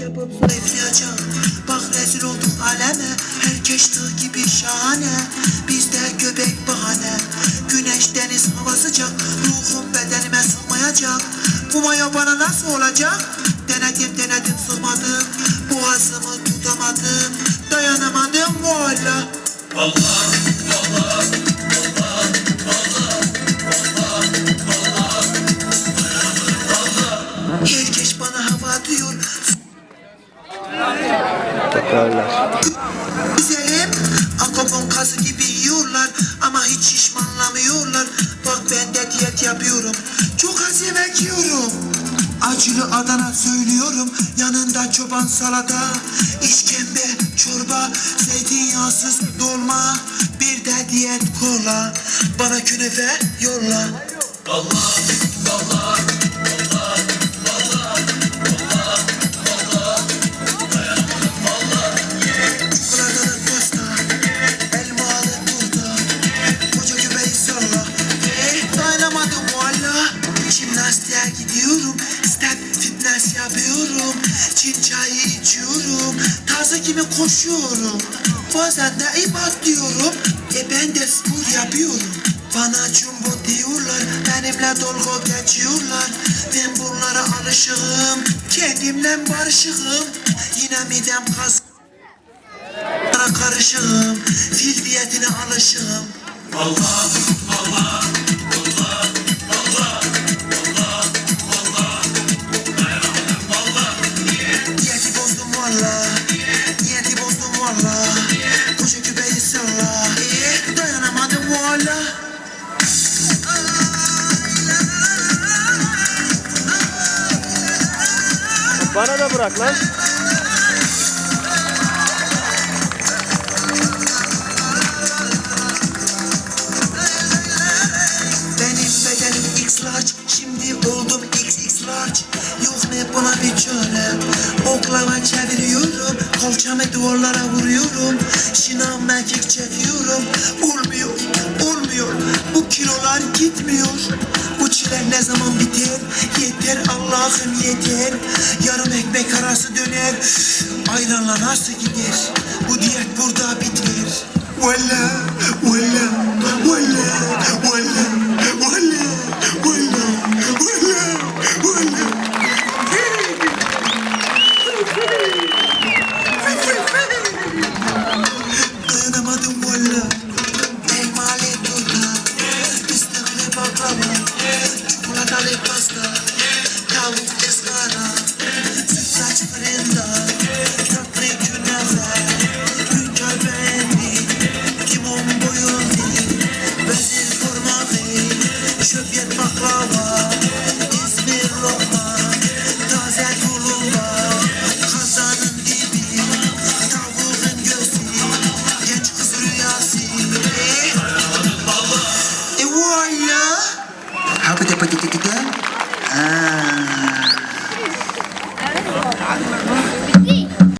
yapıp zayıflayacağım Bak rezil olduk aleme. Herkes tığ gibi şahane. Bizde göbek bahane. Güneş deniz hava sıcak. Ruhum bedenime sığmayacak. Bu maya bana nasıl olacak? Denedim denedim sığmadım. Boğazımı tutamadım. Dayanamadım valla Herkes bana Tekrarlar. Güzelim Akopon kazı gibi yiyorlar Ama hiç şişmanlamıyorlar. Bak ben de diyet yapıyorum Çok az yemek yiyorum Acılı Adana söylüyorum Yanında çoban salata işkembe, çorba Zeytinyağsız dolma Bir de diyet kola. Bana künefe yolla. Çikolatalı yapıyorum Çin çayı içiyorum. Taze gibi koşuyorum. Bazen de ip atlıyorum. E ben de spor yapıyorum. Bana jumbo diyorlar. Benimle dolgu geçiyorlar. Ben bunlara alışığım. Kendimle barışığım. Yine midem kas karışığım. Fil diyetine alışığım. Diyeti valla Diyeti bozdum valla Koca küpeyi salla Eh, Dayanamadım valla Bana da bırak lan. Şimdi oldum XX large. Yok ne buna bir çare Oklava çeviriyorum Kalçamı duvarlara vuruyorum. Şınav mekik çekiyorum. Olmuyor, olmuyor. Bu kilolar gitmiyor. Bu çile ne zaman biter? Yeter Allah'ım yeter. Yarım ekmek arası döner. Ayranla nasıl gider? Bu diyet burada biter. Valla, master. satu dapat tiga tiga. Ah.